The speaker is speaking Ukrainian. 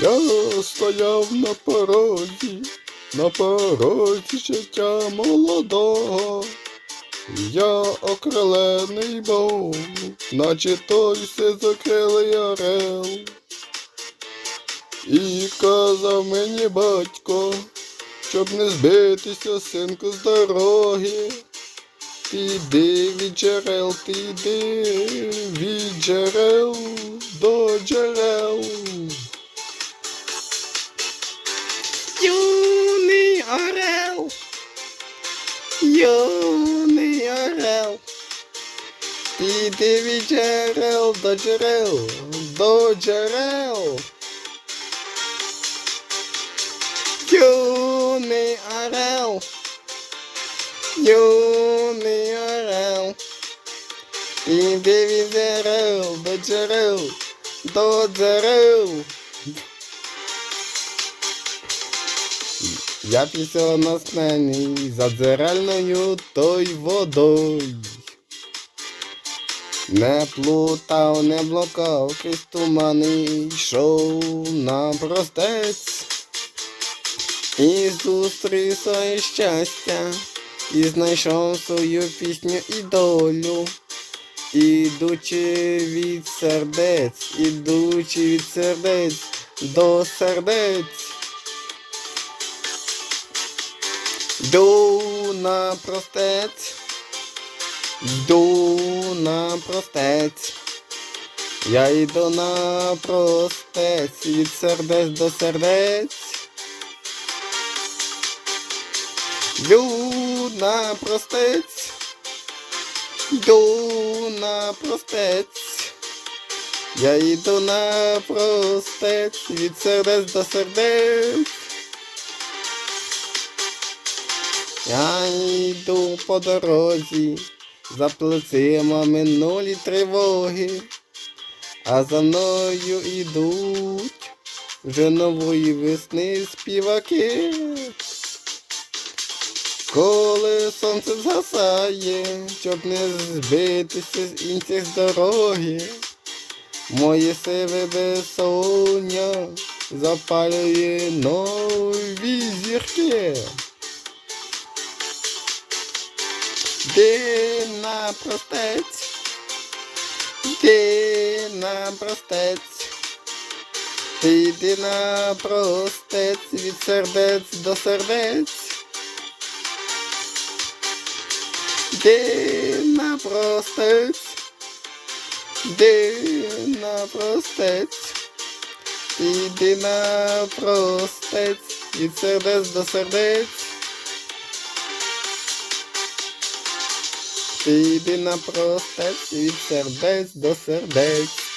Я стояв на порозі, на порозі життя молодого. Я окрилений був, наче той закрилий орел. І казав мені батько, щоб не збитися, синку, з дороги. Йди від джерел, йди від джерел до джерел. Юний орел, юний орел, ти йди від джерел до джерел, до джерел. Юний орел, юний орел, ти Я після на сцені за дзерельною той водою. Не плутав, не блукав, крізь тумани йшов на простець. І зустрів своє щастя, і знайшов свою пісню і долю. Ідучи від сердець, ідучи від сердець до сердець. Йду на простець, йду на простець. Я йду на простець від сердець до сердець. Йду на простець, йду на простець. Я йду на простець від сердець до сердець. Йду по дорозі, за плечима минулі тривоги, а за мною ідуть вже нової весни співаки. Коли сонце згасає, щоб не збитися з інших з дороги, моє сиве безсоння запалює нові зірки. Йди на простець, йди на простець, йди на простець від сердець до сердець. Йди на простець, йди на простець, йди на простець від сердець до сердець. Йди на простець від сердець до сердець.